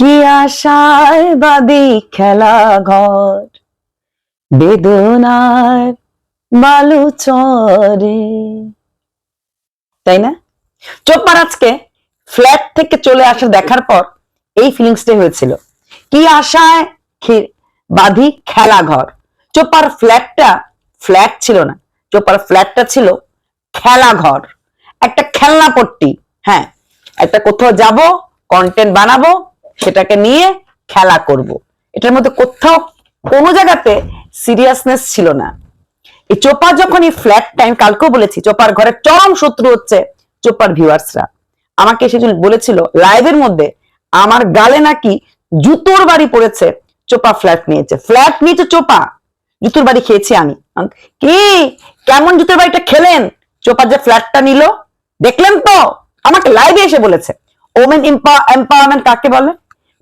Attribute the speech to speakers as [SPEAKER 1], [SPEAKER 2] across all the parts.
[SPEAKER 1] কি আশায় বাদি খেলা ঘর? বেদনার বালু চরে। তাই না? চোপার আজকে ফ্ল্যাট থেকে চলে আসা দেখার পর এই ফিলিংসটাই হয়েছিল। কি আশায় বাঁধি খেলা ঘর? চোপার ফ্ল্যাটটা ফ্ল্যাট ছিল না। চোপার ফ্ল্যাটটা ছিল খেলা ঘর। একটা খেলনা পট্টি হ্যাঁ। একটা কোথাও যাব কন্টেন্ট বানাবো সেটাকে নিয়ে খেলা করব। এটার মধ্যে কোথাও কোনো জায়গাতে সিরিয়াসনেস ছিল না। এই চোপা যখন এই ফ্ল্যাট টাইম কালকেও বলেছি, চোপার ঘরের চরম শত্রু হচ্ছে চোপার ভিউয়ার্সরা। আমাকে এসে বলেছিল লাইভের মধ্যে আমার গালে নাকি জুতোর বাড়ি পড়েছে, চোপা ফ্ল্যাট নিয়েছে। ফ্ল্যাট নিয়েছে চোপা। জুতোর বাড়ি খেয়েছি আমি। কি? কেমন জুতোর বাড়িটা খেলেন? চোপা যে ফ্ল্যাটটা নিল, দেখলেন তো? আমাকে লাইভে এসে বলেছে। ওমেন এম্পাওয়ারমেন্ট কাকে বলে?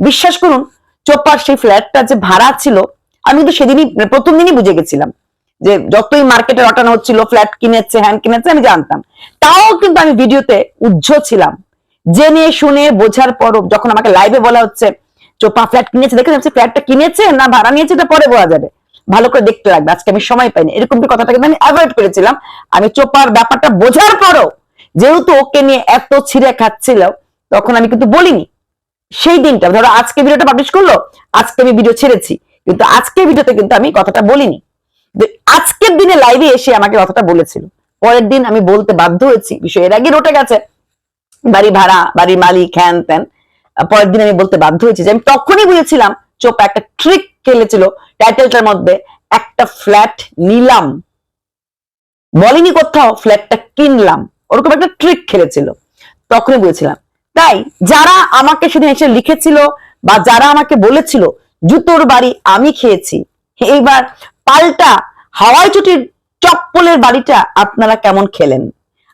[SPEAKER 1] বিশ্বাস করুন, চোপার সেই ফ্ল্যাটটা যে ভাড়া ছিল, আমি কিন্তু সেদিনই, প্রথম দিনই বুঝে গেছিলাম যে যতই মার্কেটে রটানো হচ্ছিল ফ্ল্যাট কিনেছে হ্যান কিনেছে, আমি জানতাম। তাও কিন্তু আমি ভিডিওতে উজ্জ্ব ছিলাম। জেনে শুনে বোঝার পর যখন আমাকে লাইভে বলা হচ্ছে, চোপা ফ্ল্যাট কিনেছে, দেখে যাচ্ছে ফ্ল্যাটটা কিনেছে না ভাড়া নিয়েছে, এটা পরে বলা যাবে। ভালো করে দেখতে লাগবে, আজকে আমি সময় পাইনি। এরকম কথাটা কিন্তু আমি অ্যাভয়েড করেছিলাম। আমি চোপার ব্যাপারটা বোঝার পরও, যেহেতু ওকে নিয়ে এত ছিঁড়ে খাচ্ছিল, তখন আমি কিন্তু বলিনি। সেই দিনটা, ধরো আজকে ভিডিওটা পাবলিশ করল, আজকে আমি ভিডিও ছেড়েছি, কিন্তু আজকে ভিডিওতে কিন্তু আমি কথাটা বলিনি। আজকের দিনে লাইভে এসে আমাকে কথাটা বলেছিল। পরের দিন আমি বলতে বাধ্য হয়েছি, বিষয় এর আগে রটে গেছে। বাড়ি ভাড়া বাড়ির মালিক, হ্যান ত্যান। পরের দিন আমি বলতে বাধ্য হয়েছি যে আমি তখনই বুঝেছিলাম চোপা একটা ট্রিক খেলেছিল টাইটেলটার মধ্যে, একটা ফ্ল্যাট নিলাম। বলিনি কোথাও ফ্ল্যাটটা কিনলাম। ওরকম একটা ট্রিক খেলেছিল। তখনই বুঝেছিলাম তাই যারা আমাকে সেদিন এসে লিখেছিল বা যারা আমাকে বলেছিল, জুতোর বাড়ি আমি খেয়েছি। এইবার পাল্টা হাওয়াই চুটির চপ্পলের বাড়িটা আপনারা কেমন খেলেন?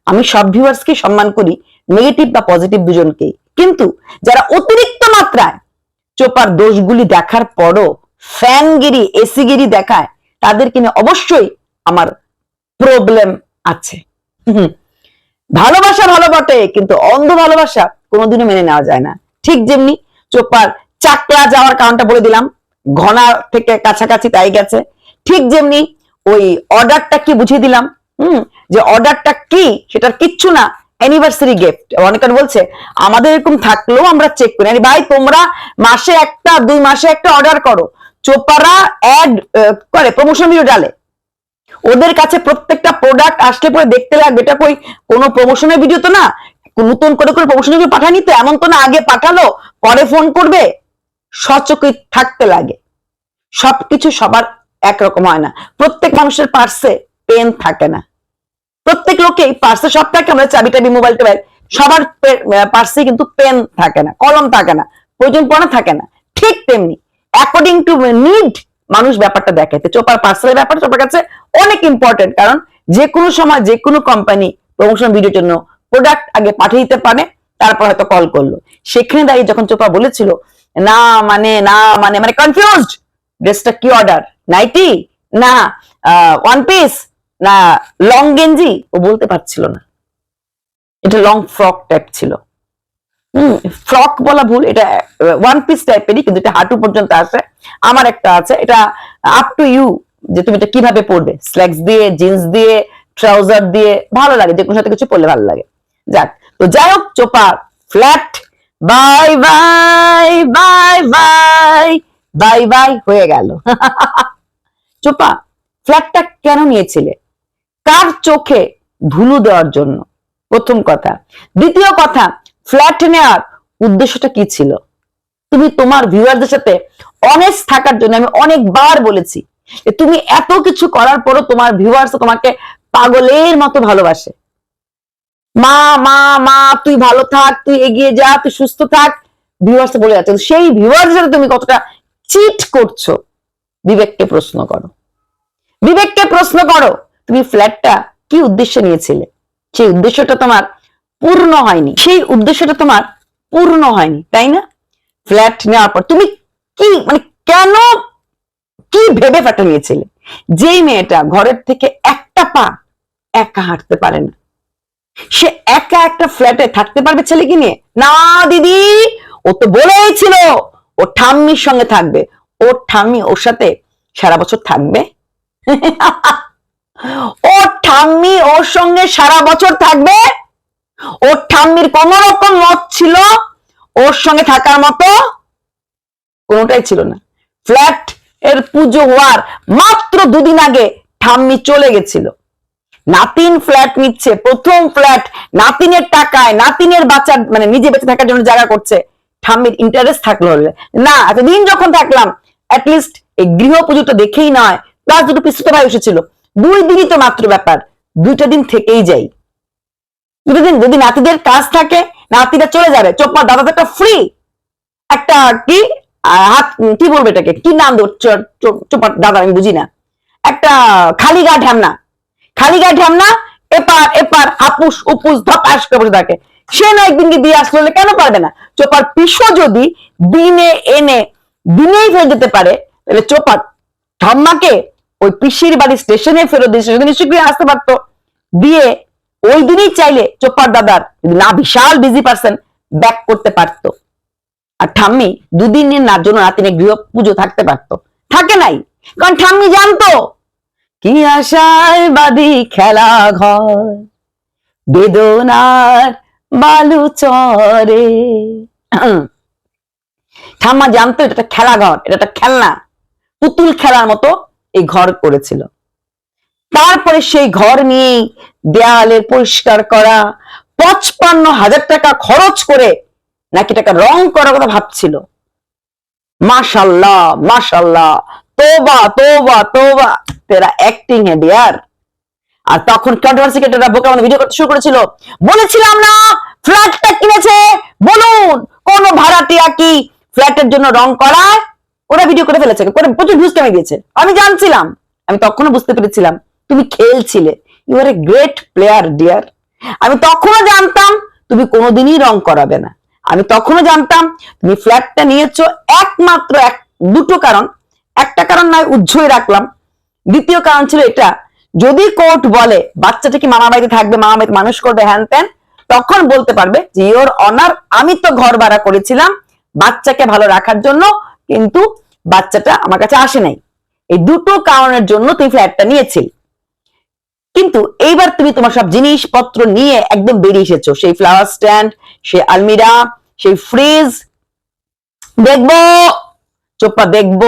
[SPEAKER 1] আমি সব ভিউয়ার্সকে সম্মান করি নেগেটিভ বা পজিটিভ দুজনকেই। কিন্তু যারা অতিরিক্ত মাত্রায় চোপার দোষগুলি দেখার পরও ফ্যানগিরি, এসিগিরি দেখায়, তাদের কিনে অবশ্যই আমার প্রবলেম আছে। ভালোবাসা ভালো বটে, কিন্তু অন্ধ ভালোবাসা কোনোদিনও মেনে নেওয়া যায় না। ঠিক যেমনি চোপার চাকরা যাওয়ার কারণটা বলে দিলাম, ঘনা থেকে কাছাকাছি তাই গেছে। ঠিক যেমনি ওই অর্ডারটা কি বুঝিয়ে দিলাম, হুম, যে অর্ডারটা কি সেটার কিচ্ছু না অ্যানিভার্সারি গিফট অনেকে বলছে, আমাদের এরকম থাকলেও আমরা চেক করি। ভাই, তোমরা মাসে একটা, দুই মাসে একটা অর্ডার করো। চোপারা অ্যাড করে প্রমোশন ভিডিও ডালে। ওদের কাছে প্রত্যেকটা প্রোডাক্ট আসলে পরে দেখতে লাগবে। এটা কই, কোনো প্রমোশনের ভিডিও তো না নতুন করে করে প্রমোশনের ভিডিও পাঠানি তো এমন তো না, আগে পাঠালো, পরে ফোন করবে। সচকি থাকতে লাগে। সবকিছু সবার একরকম হয় না। প্রত্যেক মানুষের পার্সে পেন থাকে না। প্রত্যেক লোকেই পার্সে সব থাকে আমরা চাবি টাবি মোবাইল টোবাইল, সবার পার্সে কিন্তু পেন থাকে না, কলম থাকে না, প্রয়োজন পড়া থাকে না। ঠিক তেমনি অ্যাকর্ডিং টু নিড মানুষ ব্যাপারটা দেখে। তো চোপার পার্সেলের ব্যাপার, চোপার কাছে অনেক ইম্পর্টেন্ট কারণ যে কোনো সময় যে কোনো কোম্পানি প্রমোশন ভিডিওর জন্য প্রোডাক্ট আগে পাঠিয়ে দিতে পারে, তারপর হয়তো কল করল। সেখানে দাঁড়িয়ে যখন চোপা বলেছিল, না মানে না মানে মানে কনফিউজড ড্রেসটা কি অর্ডার নাইটি না ওয়ান পিস না লং গেঞ্জি? ও বলতে পারছিল না। এটা লং ফ্রক টাইপ ছিল। হম ফ্রক বলা ভুল, এটা ওয়ান পিস টাইপেরই কিন্তু এটা হাঁটু পর্যন্ত আছে। আমার একটা আছে, এটা আপ টু ইউ যে তুমি এটা কীভাবে পড়বে স্ল্যাক্স দিয়ে জিন্স দিয়ে ট্রাউজার দিয়ে, ভালো লাগে যে কোনো সাথে কিছু পরলে ভালো লাগে। যাক, তো যাই হোক, চোপা flat bye bye bye bye bye bye হয়ে গেল। চোপা ফ্ল্যাটটা কেন নিয়েছিলে? কার চোখে ধুলো দেওয়ার জন্য? প্রথম কথা। দ্বিতীয় কথা ফ্ল্যাট নেওয়ার উদ্দেশ্যটা কি ছিল? তুমি তোমার ভিউয়ারদের সাথে অনেস্ট থাকার জন্য, আমি অনেকবার বলেছি তুমি এত কিছু করার পরও তোমার ভিউয়ার্স তোমাকে পাগলের মতো ভালোবাসে। মা মা মা, তুই ভালো থাক, তুই এগিয়ে যা, তুই সুস্থ থাক। ভিউয়ার্স বলে যাচ্ছে সেই ভিউয়ার্সের সাথে তুমি কতটা চিট করছ? বিবেককে প্রশ্ন করো। বিবেককে প্রশ্ন করো, তুমি ফ্ল্যাটটা কি উদ্দেশ্যে নিয়েছিলে? সেই উদ্দেশ্যটা তোমার পূর্ণ হয়নি। সেই উদ্দেশ্যটা তোমার পূর্ণ হয়নি, তাই না? ফ্ল্যাট নেওয়ার পর তুমি কি মানে কেন কি ভেবে ফ্ল্যাটটা নিয়েছিলে? যেই মেয়েটা ঘরের থেকে একটা পা একা হাঁটতে পারে না। সে একা একটা ফ্ল্যাটে থাকতে পারবে ছেলেকে নিয়ে? না, দিদি! ও তো বলেই ছিল, ও ঠাম্মির সঙ্গে থাকবে। ওর ঠাম্মি ওর সাথে সারা বছর থাকবে? ওর ঠাম্মি ওর সঙ্গে সারা বছর থাকবে? ওর ঠাম্মির কোন রকম মত ছিল ওর সঙ্গে থাকার মতো? কোনোটাই ছিল না। ফ্ল্যাট এর পুজো হওয়ার মাত্র দুদিন আগে ঠাম্মি চলে গেছিল। নাতিন ফ্ল্যাট নিচ্ছে, প্রথম ফ্ল্যাট নাতিনের টাকায়, নাতিনের বাচ্চার মানে নিজে বেঁচে থাকার জন্য জায়গা করছে। ঠাম্মির ইন্টারেস্ট থাকল। না, এতদিন যখন থাকলাম অ্যাটলিস্ট এই গৃহ পুজোটা দেখেই নয় প্লাস দুটো পিস্তুত ভাই এসেছিল। দুই দিনই তো মাত্র ব্যাপার, দুইটা দিন থেকেই যাই। দুটো দিন, যদি নাতিদের কাজ থাকে, নাতিরা চলে যাবে। চোপা দাদা একটা ফ্রি একটা কি হাত, কি বলবে এটাকে? কি নাম দেবো চ- চ- চোপা দাদা আমি বুঝি না। একটা খালি গা ঢ্যামনা। খালি গায়ে ঢ্যামনা এপার এপার, হাপুস উপুস ধপাস করে বসে থাকে। সে না একদিনকে দিয়ে আসলে কেন পারবে না? চোপার পিসো যদি দিনে এনে, দিনেই ফেরত যেতে পারে, তাহলে চোপার ঠাম্মাকে ওই পিসির বাড়ি স্টেশনে ফেরত দিয়ে স্টেশনে নিশ্চয়ই আসতে পারতো। দিয়ে ওই দিনই চাইলে চোপার দাদার যদি না বিশাল বিজি পার্সন ব্যাক করতে পারতো। আর ঠাম্মি দুদিনের না জন্য রাতিনে গৃহ পুজো থাকতে পারতো। থাকে নাই। কারণ ঠাম্মি জানতো কি আশায় বাদি খেলা ঘর? বেদনার বালু চরে। ঠাম্মা জানতো এটা একটা খেলা ঘর, এটা একটা খেলনা, পুতুল খেলার মতো এই ঘর করেছিল। তারপরে সেই ঘর নিয়ে দেয়ালের পরিষ্কার করা, পঁচপান্ন হাজার টাকা খরচ করে নাকি টাকা রং করার কথা ভাবছিল। মাশাল্লাহ মাশাল্লাহ তোবা তোবা তোবা। তেরা অ্যাক্টিং হে ডিয়ার আর তখন কন্ট্রোভার্সি ক্রিয়েটররা বোকা আমাদের ভিডিও করতে শুরু করেছিল। বলেছিলাম না ফ্ল্যাটটা কিনেছে, বলুন, কোন ভাড়াটিয়া কি ফ্ল্যাটের জন্য রং করায়? ওরা ভিডিও করে ফেলেছে, করে প্রচুর ভিউজ কমে গিয়েছে। আমি জানছিলাম, আমি তখনও বুঝতে পেরেছিলাম, তুমি খেলছিলে। You are a great player dear আমি তখনও জানতাম, তুমি কোনোদিনই রং করাবে না। আমি তখনও জানতাম, তুমি ফ্ল্যাটটা নিয়েছো একমাত্র এক, দুটো কারণ। একটা কারণ নয় উজ্জ্বল রাখলাম। দ্বিতীয় কারণ ছিল এটা, যদি কোর্ট বলে, বাচ্চাটা কি মামা বাড়িতে থাকবে মামা বাড়িতে মানুষ করবে, হ্যান ত্যান, তখন বলতে পারবে যে ইওর অনার আমি তো ঘর ভাড়া করেছিলাম বাচ্চাকে ভালো রাখার জন্য, কিন্তু বাচ্চাটা আমার কাছে আসে নাই। এই দুটো কারণের জন্য তুমি ফ্ল্যাটটা নিয়েছিলে। কিন্তু এইবার তুমি তোমার সব জিনিসপত্র নিয়ে একদম বেরিয়ে এসেছ। সেই ফ্লাওয়ার স্ট্যান্ড সেই আলমিরা, সেই ফ্রিজ দেখব, চোপা দেখব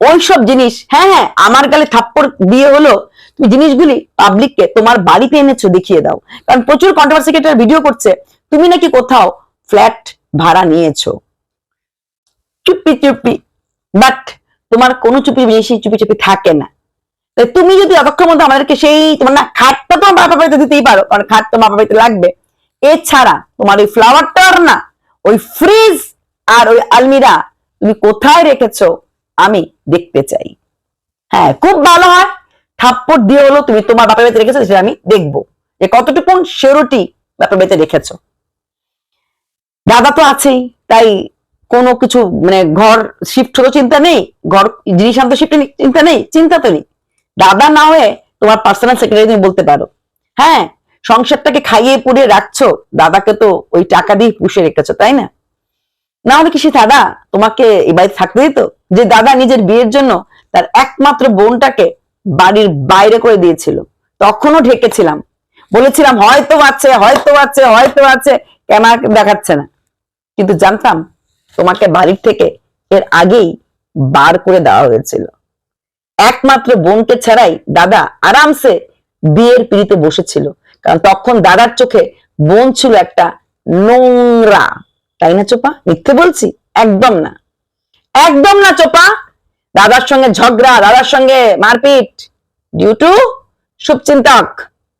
[SPEAKER 1] ওইসব জিনিস হ্যাঁ হ্যাঁ আমার গালে থাপ্পড় দিয়ে হলো, তুমি জিনিসগুলি পাবলিককে তোমার বাড়িতে এনেছো, দেখিয়ে দাও। কারণ প্রচুর কন্ট্রোভার্সি ভিডিও করছে, তুমি নাকি কোথাও ফ্ল্যাট ভাড়া নিয়েছো। চুপি চুপি বাট তোমার কোনো চুপি বেশি চুপি চুপি থাকে না। তুমি যদি অতক্ষণ মধ্যে আমাদেরকে সেই তোমার না, খাটটা তোমার বাপা বাড়িতে দিতেই পারো, কারণ খাট তো বাপা বাড়িতে লাগবে। এছাড়া তোমার ওই ফ্লাওয়ারটা আর না, ওই ফ্রিজ আর ওই আলমিরা তুমি কোথায় রেখেছো? আমি দেখতে চাই। হ্যাঁ খুব ভালো হয়। থাপ্পড় দিয়ে হলো তুমি তোমার বাপের বাড়িতে রেখেছো, সেটা আমি দেখব। যে কতটুকু সেরোটি বাপের বাড়িতে রেখেছো। দাদা তো আছেই, তাই কোনো কিছু মানে ঘর শিফট হলো চিন্তা নেই, ঘর জিনিস আনতে শিফট চিন্তা নেই, চিন্তা তো নেই। দাদা না হয়ে তোমার পার্সোনাল সেক্রেটারি তুমি বলতে পারো। হ্যাঁ সংসারটাকে খাইয়ে পুড়িয়ে রাখছো, দাদাকে তো ওই টাকা দিয়ে পুষে রেখেছো, তাই না? না হলে কি সে দাদা তোমাকে এই বাড়িতে থাকতে দিত? যে দাদা নিজের বিয়ের জন্য তার একমাত্র বোনটাকে বাড়ির বাইরে করে দিয়েছিল। তখনও ঢেকেছিলাম। বলেছিলাম, হয়তো আছে হয়তো আছে হয়তো আছে। ক্যামেরা দেখাচ্ছে না। কিন্তু জানতাম তোমাকে বাড়ির থেকে এর আগেই বার করে দেওয়া হয়েছিল। একমাত্র বোনকে ছাড়াই দাদা আরামসে বিয়ের পিড়িতে বসেছিল। কারণ তখন দাদার চোখে বোন ছিল একটা নোংরা। তাই না চোপা? মিথ্যে বলছি? একদম না। একদম না চোপা। দাদার সঙ্গে ঝগড়া, দাদার সঙ্গে মারপিট ডিউ টু শুভচিন্তক।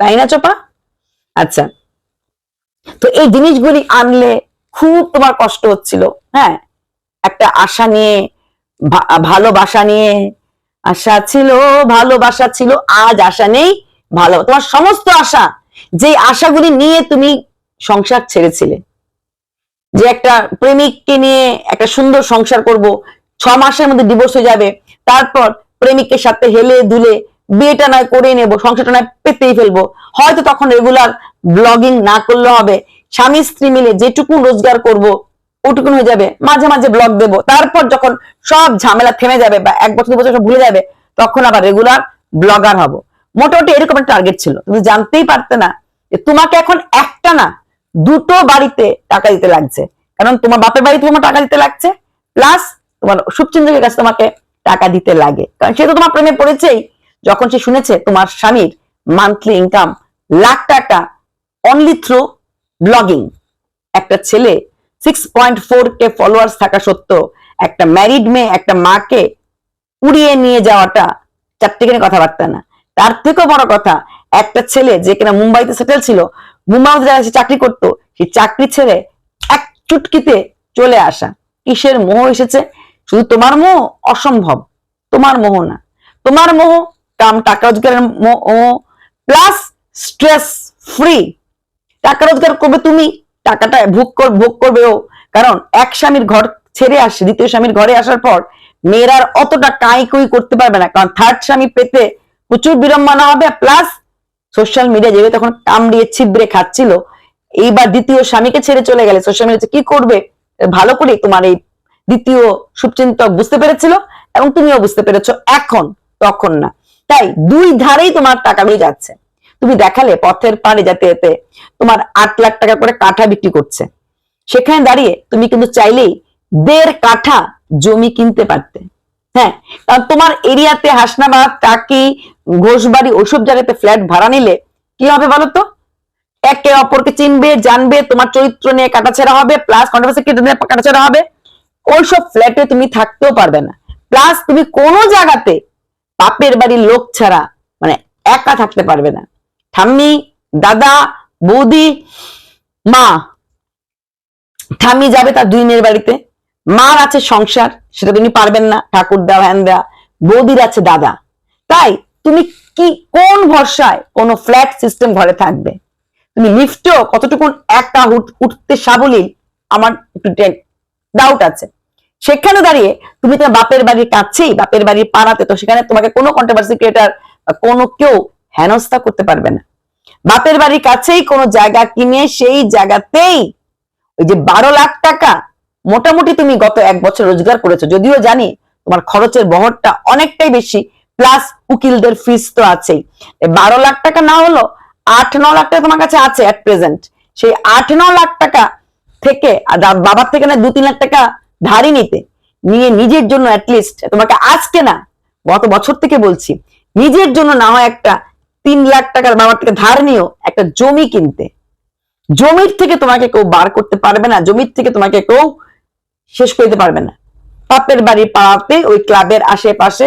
[SPEAKER 1] তাই না চোপা? আচ্ছা। তো এই জিনিসগুলি আনলে খুব তোমার কষ্ট হচ্ছিল হ্যাঁ? একটা আশা নিয়ে ভালোবাসা নিয়ে। আশা ছিল, ভালোবাসা ছিল, আজ আশা নেই, ভালো। তোমার সমস্ত আশা যে আশাগুলি নিয়ে তুমি সংসার ছেড়েছিলে যে একটা প্রেমিককে নিয়ে একটা সুন্দর সংসার করব, ছ মাসের মধ্যে ডিভোর্স হয়ে যাবে, তারপর প্রেমিকের সাথে হেলে দুলে বিয়েটা নয় করে নেব, সংসারটা নয় পেতেই ফেলব। হয়তো তখন রেগুলার ব্লগিং না করলে হবে। স্বামী স্ত্রী মিলে যেটুকু রোজগার করব, ওটুকুন হয়ে যাবে। মাঝে মাঝে ব্লগ দেব। তারপর যখন সব ঝামেলা থেমে যাবে বা এক বছর, দু বছর ভুলে যাবে, তখন আবার রেগুলার ব্লগার হব। মোটামুটি এরকম একটা টার্গেট ছিল। তুমি জানতেই পারতে না যে তোমাকে এখন একটা না দুটো বাড়িতে টাকা দিতে লাগছে। কারণ তোমার বাপের বাড়িতে তোমার টাকা দিতে লাগছে প্লাস তোমার শুভচিন্তকের কাছে তোমাকে টাকা দিতে লাগে। কারণ সে তো তোমার প্রেমে পড়েছেই। যখন সে শুনেছে তোমার স্বামীর মান্থলি ইনকাম লাখ টাকা অনলি থ্রু ব্লগিং একটা ছেলে six point four K followers থাকা সত্ত্বেও একটা ম্যারিড মেয়ে, একটা মাকে উড়িয়ে নিয়ে যাওয়াটা চারটিখানি কথাবার্তা না। তার থেকেও বড় কথা, একটা ছেলে যে কিনা মুম্বাইতে সেটেল ছিল মুম্বাইতে যারা সে চাকরি করতো, সেই চাকরি ছেড়ে এক চুটকিতে চলে আসা। কিসের মোহ এসেছে? শুধু তোমার মোহ অসম্ভব, তোমার মোহ না। তোমার মোহ কাম, টাকা রোজগারের মোহ প্লাস স্ট্রেস ফ্রি টাকা রোজগার করবে তুমি, টাকাটা ভোগ ভোগ করবে ও। কারণ এক স্বামীর ঘর ছেড়ে আসে, দ্বিতীয় স্বামীর ঘরে আসার পর মেয়েরা অতটা কাঁই কুই করতে পারবে না। কারণ থার্ড স্বামী পেতে প্রচুর বিড়ম্বনা হবে প্লাস সোশ্যাল মিডিয়া যেভাবে তখন কামড়িয়ে ছিবড়ে খাচ্ছিল, এইবার দ্বিতীয় স্বামীকে ছেড়ে চলে গেলে সোশ্যাল মিডিয়াতে কি করবে? ভালো করে তোমার এই দ্বিতীয় শুভচিন্তক বুঝতে পেরেছিল এবং তুমিও বুঝতে পেরেছ, এখন, তখন না। তাই দুই ধারেই তোমার টাকা টাকাগুলি যাচ্ছে। তুমি দেখালে পথের পাড়ে যাতে এতে তোমার আট লাখ টাকা করে কাঠা বিক্রি করছে। সেখানে দাঁড়িয়ে তুমি কিন্তু চাইলেই দেড় কাঠা জমি কিনতে পারতে। হ্যাঁ তোমার এরিয়াতে হাসনাবাদ টাকি ঘোষবাড়ি ওইসব জায়গাতে ফ্ল্যাট ভাড়া নিলে কি হবে বলো তো একে অপরকে চিনবে, জানবে, তোমার চরিত্র নিয়ে কাটাছেড়া হবে প্লাস কন্ট্রোভার্সি নিয়ে কাটাছেড়া হবে। ওইসব ফ্ল্যাটে তুমি থাকতেও পারবে না। প্লাস তুমি কোনো জায়গাতে বাপের বাড়ির লোক ছাড়া মানে একা থাকতে পারবে না। ঠাম্মি, দাদা, বৌদি, মা, ঠাম্মি যাবে তার দুই মেয়ের বাড়িতে। মার আছে সংসার, সেটা তুমি পারবেন না, ঠাকুর দেওয়া হ্যান দেওয়া বৌদির আছে দাদা। তাই তুমি কি, কোন ভরসায় কোন ফ্ল্যাট সিস্টেম ঘরে থাকবে? তুমি লিফটেও কতটুকু একটা উঠ- উঠতে সাবলীল, আমার একটু ডাউট আছে। সেখানে দাঁড়িয়ে তুমি তোমার বাপের বাড়ির কাছেই, বাপের বাড়ির পাড়াতে, তো সেখানে তোমাকে কোনো কন্ট্রোভার্সি ক্রিয়েটার কোনো কেউ হেনস্থা করতে পারবে না। বাপের বাড়ির কাছেই কোনো জায়গা কিনে সেই জায়গাতেই ওই যে বারো লাখ টাকা মোটামুটি তুমি গত এক বছর রোজগার করেছ। যদিও জানি তোমার খরচের বহরটা অনেকটাই বেশি প্লাস উকিলদের ফিস তো আছেই। বারো লাখ টাকা না হলো, আট ন লাখ টাকা তোমার কাছে আছে অ্যাট প্রেজেন্ট সেই আট ন লাখ টাকা থেকে বাবার থেকে না দু তিন লাখ টাকা ধারই নিতে। নিয়ে নিজের জন্য অ্যাটলিস্ট তোমাকে আজকে না, গত বছর থেকে বলছি, নিজের জন্য না হয় একটা তিন লাখ টাকার বাবার থেকে ধার নিও, একটা জমি কিনতে। জমির থেকে তোমাকে কেউ বার করতে পারবে না, জমির থেকে তোমাকে কেউ শেষ করে দিতে পারবে না। বাপের বাড়ি পাড়াতে ওই ক্লাবের আশেপাশে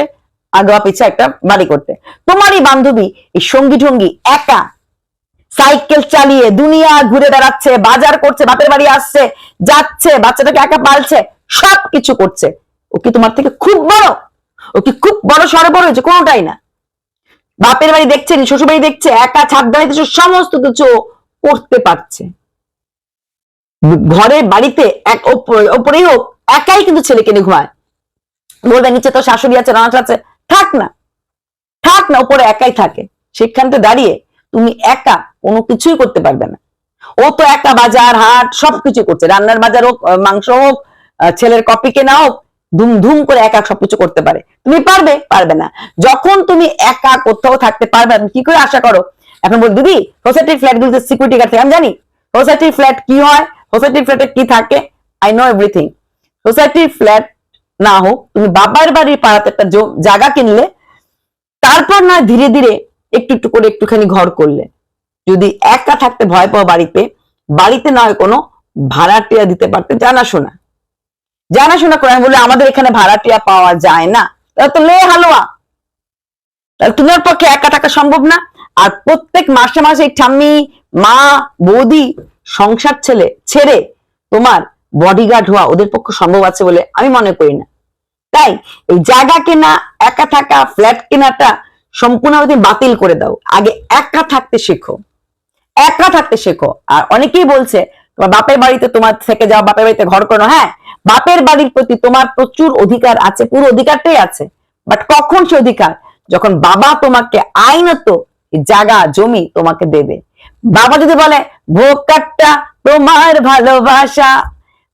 [SPEAKER 1] আগোয়া পিছে একটা বাড়ি করতে। তোমারই বান্ধবী এই সঙ্গী ঢঙ্গি একা সাইকেল চালিয়ে দুনিয়া ঘুরে বেড়াচ্ছে, বাজার করছে, বাপের বাড়ি আসছে, যাচ্ছে, বাচ্চাটাকে একা পালছে সব কিছু করছে। ও কি তোমার থেকে খুব বড়? ও কি খুব বড় সড় বড় হয়েছে? কোনোটাই না। বাপের বাড়ি দেখছে শ্বশুর বাড়ি দেখছে, একা ছাদ দাঁড়িয়ে সমস্ত কিছু করতে পারছে। ঘরের বাড়িতে এক ওপ- ওপরেই হোক, একাই কিন্তু ছেলেকে নিয়ে ঘুমায়। বলবে নিচে তো শাশুড়ি আছে রানা আছে, থাক না। থাক না, ওপরে একাই থাকে। সেখানতে দাঁড়িয়ে তুমি একা কোনো কিছুই করতে পারবে না। ও তো একা বাজার, হাট সবকিছু করছে। রান্নার বাজার হোক মাংস হোক ছেলের কপি কেনা হোক ধুম ধুম করে একা সবকিছু করতে পারে। তুমি পারবে পারবে না। যখন তুমি একা কোথাও থাকতে পারবে কি করে আশা করো? এখন বল, দিদি সোসাইটির ফ্ল্যাট গুলোতে সিকিউরিটি গার্ড থাকে। আমি জানি সোসাইটির ফ্ল্যাট কি হয়? সোসাইটির ফ্ল্যাটে কি থাকে? আই নো এভরিথিং সোসাইটির ফ্ল্যাট না হোক, তুমি বাবার বাড়ির পাড়াতে একটা জায়গা কিনলে, তারপর না ধীরে ধীরে একটু একটু করে একটুখানি ঘর করলে। যদি একা থাকতে ভয় পাও বাড়িতে বাড়িতে নয় কোনো ভাড়াটিয়া দিতে পারতে জানাশোনা। জানাশোনা করে আমি বলি আমাদের এখানে ভাড়াটিয়া পাওয়া যায় না। তাহলে তো লে হালুয়া। তাহলে তোমার পক্ষে একা থাকা সম্ভব না। আর প্রত্যেক মাসে মাসে ঠাম্মি, মা, বৌদি সংসার ছেলে ছেড়ে তোমার বডিগার্ড হওয়া ওদের পক্ষে সম্ভব আছে বলে আমি মনে করি না। তাই এই জায়গা কেনা, একা থাকা ফ্ল্যাট কেনাটা সম্পূর্ণ বাতিল করে দাও। আগে একা থাকতে শেখো। একা থাকতে শেখো। আর অনেকেই বলছে, তোমার বাপের বাড়িতে তোমার থেকে যাও বাপের বাড়িতে ঘর করো হ্যাঁ বাপের বাড়ির প্রতি তোমার প্রচুর অধিকার আছে, পুরো অধিকারটাই আছে। বাট কখন সে অধিকার? যখন বাবা তোমাকে আইনত জায়গা, জমি তোমাকে দেবে। বাবা যদি বলে, ভোগ কাটটা তোমার ভালোবাসা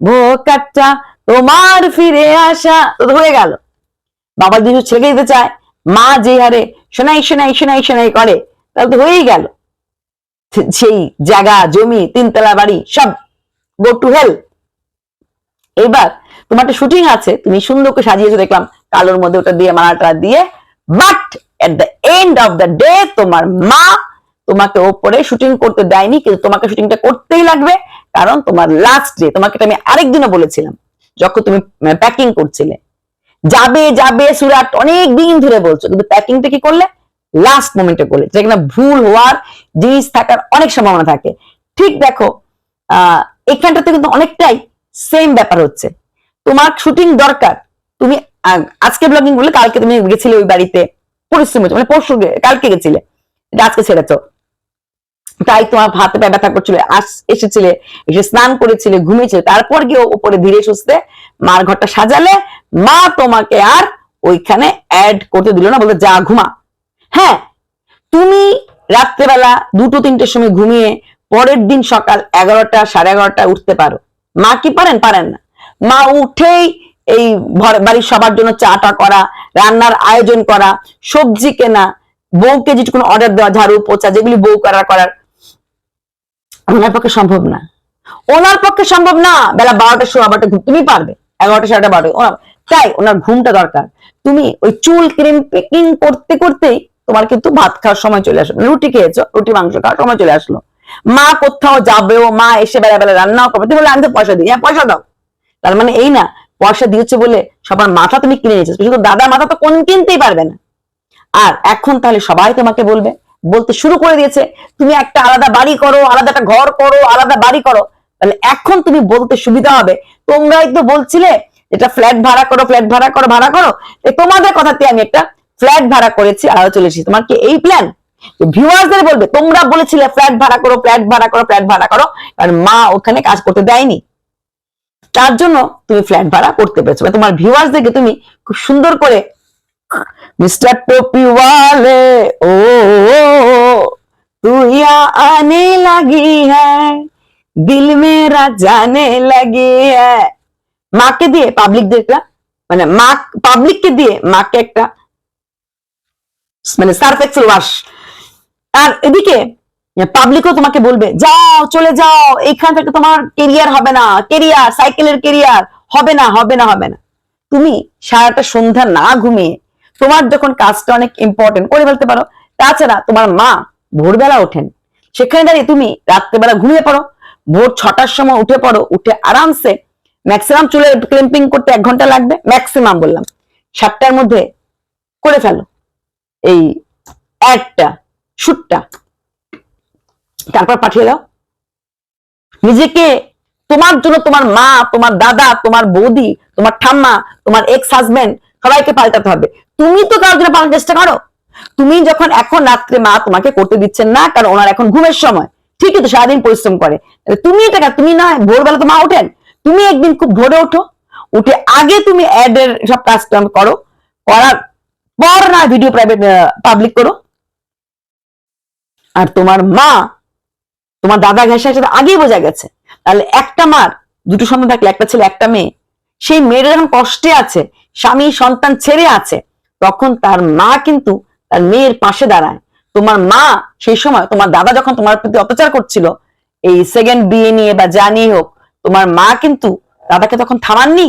[SPEAKER 1] ভোকারটা তোমার ফিরে আসা তো হয়ে গেল। বাবা যদি ছেলেকে দিতে চায়, মা যে হারে শোনাই শোনাই শোনাই শোনাই করে, তাহলে তো হয়েই গেল। সেই জায়গা, জমি, তিনতলা বাড়ি, সব গো টু হেল এবার তোমার একটা শুটিং আছে, তুমি সুন্দর করে সাজিয়েছো, দেখলাম কালোর মধ্যে ওটা দিয়ে, মালাটা দিয়ে but at the end of the day তোমার মা তোমাকে ওপরে শুটিং করতে দেয়নি, কিন্তু তোমাকে শুটিংটা করতেই লাগবে, কারণ তোমার লাস্ট ডে তোমাকে আমি আরেকদিনও বলেছিলাম, যখন তুমি প্যাকিং করছিলে। যাবে যাবে, সুরাট অনেক দিন ধরে বলছো, কিন্তু প্যাকিংটা কি করলে? লাস্ট মোমেন্টে করলে, যেটা কিনা ভুল হওয়ার জিনিস থাকার অনেক সম্ভাবনা থাকে। ঠিক দেখো, আহ, এখানটাতে কিন্তু অনেকটাই সেম ব্যাপার হচ্ছে। তোমার শুটিং দরকার, তুমি আজকে ব্লগিং বলে কালকে তুমি গেছিলে ওই বাড়িতে পরিশ্রম হচ্ছে মানে পরশু কালকে গেছিলে আজকে ছেড়েছো। তাই তোমার হাতে পায়ে ব্যথা করছিল। আস- এসেছিলে, এসে স্নান করেছিলে, ঘুমিয়েছিলে। তারপর গিয়ে উপরে ধীরে সুস্থে মার ঘরটা সাজালে। মা তোমাকে আর ওইখানে অ্যাড করতে দিল না বলতে যা, ঘুমা। হ্যাঁ তুমি রাত্রেবেলা দুটো, তিনটের সময় ঘুমিয়ে পরের দিন সকাল এগারোটা, সাড়ে এগারোটা উঠতে পারো। মা কি পারেন? পারেন না। মা উঠেই এই বাড়ির সবার জন্য চাটা করা, রান্নার আয়োজন করা, সবজি কেনা, বউকে যেটুকু অর্ডার দেওয়া, ঝাড়ু পোছা যেগুলি বউ করার করার ওনার পক্ষে সম্ভব না। ওনার পক্ষে সম্ভব না। বেলা বারোটা সোয়া বারোটা ঘুম তুমি পারবে। এগারোটা, সাড়ে বারোটা। তাই ওনার ঘুমটা দরকার। তুমি ওই চুল ক্রিম পেকিং করতে করতেই তোমার কিন্তু ভাত খাওয়ার সময় চলে আসলো। রুটি খেয়েছো, রুটি, মাংস খাওয়ার সময় চলে আসলো। মা কোথাও যাবেও, মা এসে বেলা বেলা রান্নাও করবে। তুমি বলে আমি তো পয়সা দিই। হ্যাঁ পয়সা দাও। তার মানে এই না, পয়সা দিয়েছে বলে সবার মাথা তুমি কিনে নিয়েছো। শুধু দাদার মাথা তো কোন কিনতেই পারবে না। আর এখন তাহলে সবাই তোমাকে বলবে বলতে শুরু করে দিয়েছে, তুমি একটা আলাদা বাড়ি করো, আলাদা একটা ঘর করো, আলাদা বাড়ি করো, তাহলে এখন তুমি বলতে সুবিধা হবে। তোমরাই তো বলছিলে এটা ফ্ল্যাট ভাড়া করো ফ্ল্যাট ভাড়া করো ভাড়া করো। তোমাদের কথাতে আমি একটা ফ্ল্যাট ভাড়া করেছি, আর চলে এসেছি। তোমার কি এই প্ল্যান ভিউয়ার্সদের বলবে, তোমরা বলেছিলে ফ্ল্যাট ভাড়া করো ফ্ল্যাট ভাড়া করো ফ্ল্যাট ভাড়া করো, কারণ মা ওখানে কাজ করতে দেয়নি। তার জন্য তুমি ফ্ল্যাট ভাড়া করতে পেরেছ। তোমার ভিউয়ার্সদেরকে তুমি খুব সুন্দর করে মিস্টার টোপিওয়ালে ও তুইয়া আনে লাগি হ্যাঁ দিল মেরা জানে লাগি হ্যাঁ মাকে দিয়ে পাবলিকদের একটা মানে মা পাবলিককে দিয়ে মাকে একটা। মানে সার্ফেক্সেল ওয়াশ আর এদিকে পাবলিকও তোমাকে বলবে, যাও, চলে যাও এইখান থেকে তোমার কেরিয়ার হবে না কেরিয়ার সাইকেলের কেরিয়ার হবে না হবে না হবে না। তুমি সারাটা সন্ধ্যা না ঘুমিয়ে তোমার যখন কাজটা অনেক ইম্পর্টেন্ট করে ফেলতে পারো, তাছাড়া তোমার মা ভোরবেলা ওঠেন। সেখানে দাঁড়িয়ে তুমি রাত্রেবেলা ঘুমিয়ে পড়ো। ভোর ছটার সময় উঠে পড়ো, উঠে আরামসে ম্যাক্সিমাম চুলে ক্লিম্পিং করতে এক ঘণ্টা লাগবে ম্যাক্সিমাম বললাম। সাতটার মধ্যে করে ফেলো। এই অ্যাডটা শুটটা তারপর পাঠিয়ে দাও। নিজেকে তোমার জন্য তোমার মা, তোমার দাদা, তোমার বৌদি, তোমার ঠাম্মা, তোমার এক্স হাজবেন্ড সবাইকে পাল্টাতে হবে। তুমি তো কারোর জন্য পাল্টার চেষ্টা করো। তুমি যখন এখন রাত্রে মা তোমাকে করতে দিচ্ছেন না, কারণ ওনার এখন ঘুমের সময়, ঠিকই তো সারাদিন পরিশ্রম করে। তুমি এটা তুমি না ভোরবেলা তো মা ওঠেন, তুমি একদিন খুব ভোরে ওঠো, উঠে আগে তুমি অ্যাড এর সব কাজটা করো, করার পর না ভিডিও প্রাইভেট পাবলিক করো। আর তোমার মা, তোমার দাদা ঘেঁষে সেটা আগেই বোঝা গেছে। তাহলে একটা মার, দুটো সন্তান থাকলে, একটা ছেলে, একটা মেয়ে, সেই মেয়েটা যখন কষ্টে আছে, স্বামী সন্তান ছেড়ে আছে তখন তার মা কিন্তু তার মেয়ের পাশে দাঁড়ায়। তোমার মা সেই সময়, তোমার দাদা যখন তোমার প্রতি অত্যাচার করছিল, এই সেকেন্ড বিয়ে নিয়ে বা যা নিয়ে হোক, তোমার মা কিন্তু দাদাকে তখন থামাননি।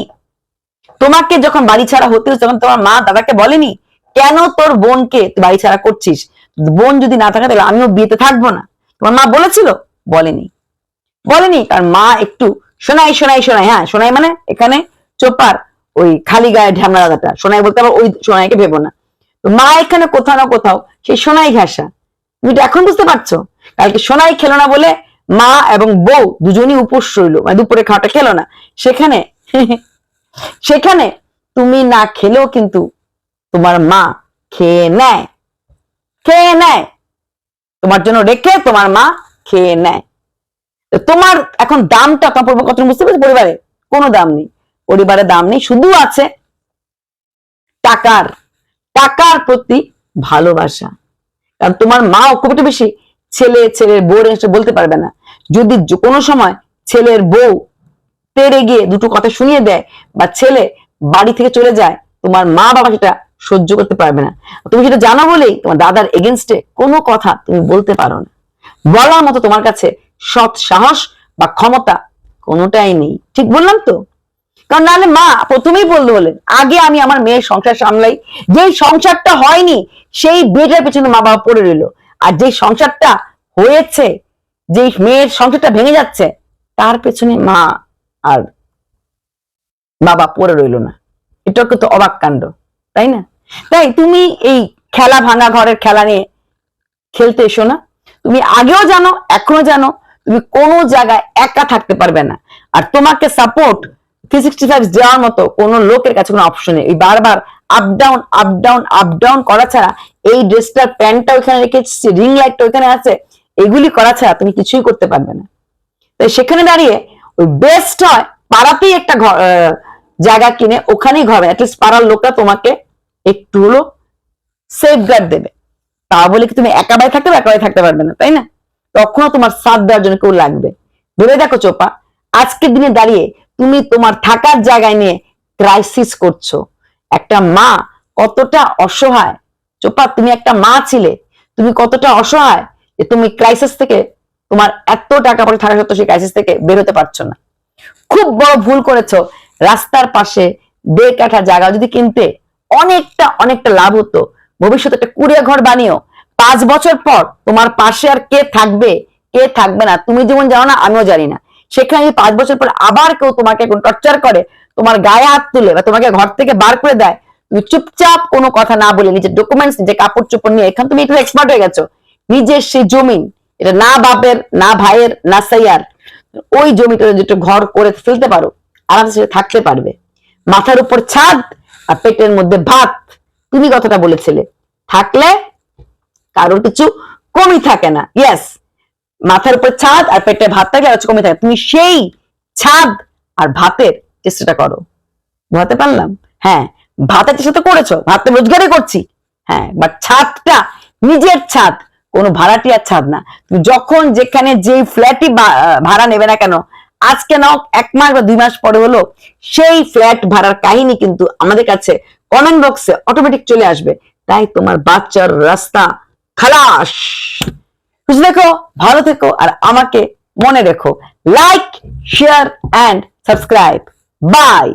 [SPEAKER 1] তোমাকে যখন বাড়ি ছাড়া হতে তখন তোমার মা দাদাকে বলেনি, কেন তোর বোনকে বাড়ি ছাড়া করছিস? বোন যদি না থাকে, তাহলে আমিও বিয়েতে থাকব না। তোমার মা বলেছিল, বলেনি। বলেনি কারণ মা একটু শোনাই শোনাই শোনাই হ্যাঁ শোনাই মানে এখানে চোপার। ওই খালি গায়ে ঢ্যামনা দাদাটা সোনাই বলতে আবার ওই সোনাইকে ভেবো না। তো মা এখানে কোথাও না কোথাও সেই সোনাই ঘাসা। তুমি এখন বুঝতে পারছ? কালকে সোনাই খেলো না বলে মা এবং বউ দুজনই উপোস রইল মানে দুপুরে খাওয়াটা খেলো না। সেখানে সেখানে তুমি না খেলেও কিন্তু তোমার মা খেয়ে নেয়। খেয়ে নেয়। তোমার জন্য রেখে তোমার মা খেয়ে নেয়। তোমার এখন দামটা, তোমার পরিবার কত বুঝতে পারছ? পরিবারে কোনো দাম নেই। পরিবারে দাম নেই, শুধু আছে টাকার টাকার প্রতি ভালোবাসা। কারণ তোমার মা খুব একটা বেশি ছেলে, ছেলের বউ এসে বলতে পারবে না। যদি কোনো সময় ছেলের বউ তেড়ে গিয়ে দুটো কথা শুনিয়ে দেয় বা ছেলে বাড়ি থেকে চলে যায়, তোমার মা বাবা সেটা সহ্য করতে পারবে না। তুমি সেটা জানো বলেই তোমার দাদার এগেনস্টে কোনো কথা তুমি বলতে পারো না। বলার মতো তোমার কাছে সৎ সাহস বা ক্ষমতা কোনোটাই নেই। ঠিক বললাম তো? কারণ নাহলে মা প্রথমেই বলতে বলেন আগে আমি আমার মেয়ের সংসার সামলাই। যেই সংসারটা হয়নি, সেই বিয়েটার পেছনে মা বাবা পড়ে রইল। আর যেই সংসারটা হয়েছে, যেই মেয়ের সংসারটা ভেঙে যাচ্ছে, তার পেছনে মা আর বাবা পড়ে রইল না। এটা তো অবাক কাণ্ড, তাই না? তাই তুমি এই খেলা ভাঙা ঘরের খেলা নিয়ে খেলতে এসো না। তুমি আগেও জানো, এখনও জানো, তুমি কোনো জায়গায় একা থাকতে পারবে না। আর তোমাকে সাপোর্ট থ্রি সিক্সটি ফাইভ দেওয়ার মতো কোনো লোকের কাছে কোনো অপশন নেই। বারবার up down up down up down করা ছাড়া এই প্যান্টটা ওখানে রেখেছি রিং লাইটটা ওখানে আছে, এগুলি করা ছাড়া তুমি কিছুই করতে পারবে না। তাই সেখানে দাঁড়িয়ে ওই বেস্ট হয় পাড়াতেই একটা জায়গা কিনে ওখানেই ঘর অ্যাটলিস্ট পাড়ার লোকরা তোমাকে একটু হলো সেফ গার্ড দেবে। তা বলে কি তুমি একা থাকতে থাকতে পারবে না, তাই না? তখনও তোমার সাথ দেওয়ার জন্য কেউ লাগবে। ভেবে দেখো চোপা, আজকের দিনে দাঁড়িয়ে তুমি তোমার থাকার জায়গায় নিয়ে ক্রাইসিস করছ। একটা মা কতটা অসহায়। চোপা, তুমি একটা মা ছিলে, তুমি কতটা অসহায় যে তুমি ক্রাইসিস থেকে তোমার এত টাকা পয়সা থাকা সত্ত্বেও সেই ক্রাইসিস থেকে বের হতে পারছ না। খুব বড় ভুল করেছ। রাস্তার পাশে দেড় কাঠা জায়গা যদি কিনতে অনেকটা অনেকটা লাভ হতো। ভবিষ্যতে একটা কুড়িয়া ঘর বানিও। পাঁচ বছর পর তোমার পাশে আর কে থাকবে? কে থাকবে না? তুমি যেমন জানো না, আমিও জানি না। সেখানে যদি পাঁচ বছর পর আবার কেউ তোমাকে টর্চার করে, তোমার গায়ে হাত তুলে বা তোমাকে ঘর থেকে বার করে দেয়, তুমি চুপচাপ কোনো কথা না বলে নিজের ডকুমেন্টস নিজে কাপড় চোপড় নিয়ে এখান তুমি একটু এক্সপার্ট হয়ে গেছো। নিজের সেই জমিন এটা না বাপের, না ভাইয়ের, না সাইয়ার, ওই জমিটা যেটা ঘর করে ফেলতে পারো, আরামসে সেটা থাকতে পারবে। মাথার উপর ছাদ আর পেটের মধ্যে ভাত, তুমি কথাটা বলেছিলে। থাকলে কারোর কিছু কমই থাকে না। ইয়েস মাথার উপর ছাদ আর পেটে ভাত থাকলে আর কমই থাকে। তুমি সেই ছাদ আর ভাতের চেষ্টাটা করো। বুঝতে পারলাম? হ্যাঁ ভাতের চেষ্টা তো করেছ, ভাত তো রোজগারই করছি। হ্যাঁ বাট ছাদটা নিজের ছাদ, কোনো ভাড়াটিয়ার ছাদ না। তুমি যখন যেখানে যেই ফ্ল্যাটই ভাড়া নেবে না কেন, আজকে নাও, এক মাস বা দুই মাস পরে হলো, সেই ফ্ল্যাট ভাড়ার কাহিনী কিন্তু আমাদের কাছে কমেন্ট বক্সে অটোমেটিক চলে আসবে। তাই তোমার বাচ্চার রাস্তা খালাস! বুঝে দেখো ভালো থেকো আর আমাকে মনে রেখো। Like share and subscribe bye